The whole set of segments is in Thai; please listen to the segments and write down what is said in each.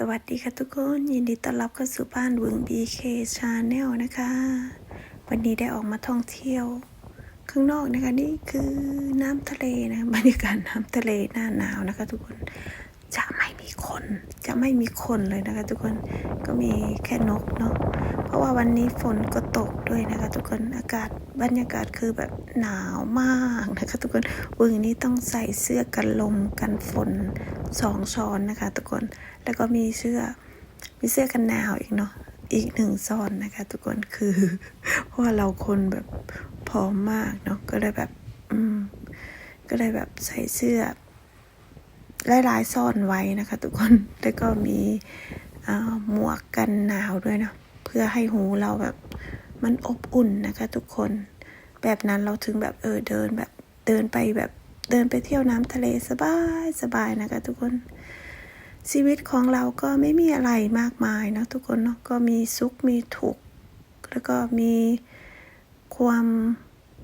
สวัสดีค่ะทุกคน ยินดีต้อนรับเข้าสู่บ้านวึง BK Channel นะคะ วันนี้ได้ออกมาท่องเที่ยว ข้างนอกนะคะนี่คือน้ำทะเลนะบรรยากาศน้ำทะเลหน้าหนาวนะคะ ทุกคน จะไม่มีคน จะไม่มีคนเลยนะคะ ทุกคนก็มีแค่นกเนาะเพราะว่าวันนี้ฝนก็ตกด้วยนะคะ ทุกคนอากาศบรรยากาศคือแบบหนาวมากนะคะ ทุกคนวึงนี้ต้องใส่เสื้อกันลมกันฝนสองช้อนนะคะ ทุกคนแล้วก็มีเสื้อมีเสื้อกันหนาวอีกเนาะอีกหนึ่งซ้อนนะคะ ทุกคนคือ เพราะว่าเราคนแบบพร้อมมากเนาะก็เลยแบบ อืม ก็เลยแบบใส่เสื้อ หลายๆซ่อนไว้นะคะ ทุกคน แล้วก็มีหมวกกันหนาวด้วยเนาะเพื่อให้หูเราแบบมันอบอุ่นนะคะ ทุกคน แบบนั้นเราถึงแบบเออเดินแบบเดินไปแบบเดินไปเที่ยวน้ำทะเลสบายสบายนะคะทุกคน ชีวิตของเราก็ไม่มีอะไรมากมายนะทุกคนเนาะ ก็มีสุขมีทุกข์ แล้วก็มีความ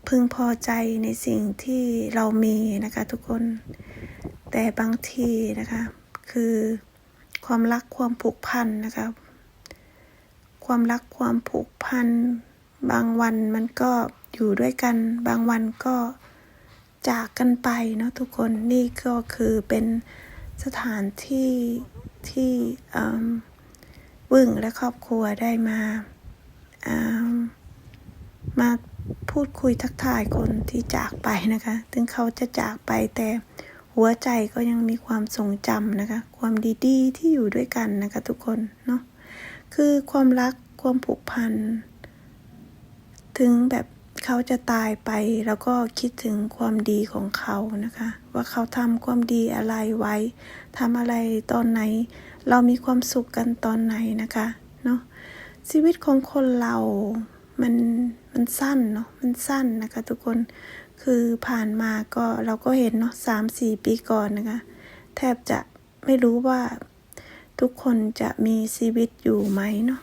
พึงพอใจในสิ่งที่เรามีนะคะทุกคน แต่บางทีนะคะ คือความรักความผูกพันนะคะ ความรักความผูกพัน บางวันมันก็อยู่ด้วยกัน บางวันก็จากกันไปเนาะทุกคนนี่ก็คือเป็นสถานที่ที่วึ่งและครอบครัวได้มาอืมมาพูดคุยทักทายคนที่จากไปนะคะ ถึงเขาจะจากไปแต่ หัวใจก็ยังมีความทรงจำนะคะ ความดีๆ ที่อยู่ด้วยกันนะคะทุกคนเนาะคือความรักความผูกพัน ถึงแบบเขาจะตายไปแล้วก็คิดถึงความดีของเขานะคะ ว่าเขาทำความดีอะไรไว้ทำอะไรตอนไหน เรามีความสุขกันตอนไหนนะคะเนาะชีวิตของคนเรา มันมันสั้นเนาะมันสั้นนะคะ ทุกคนคือผ่านมาก็เราก็เห็นเนาะสามสี่ปีก่อนนะคะ แทบจะไม่รู้ว่าทุกคนจะมีชีวิตอยู่ไหมเนาะ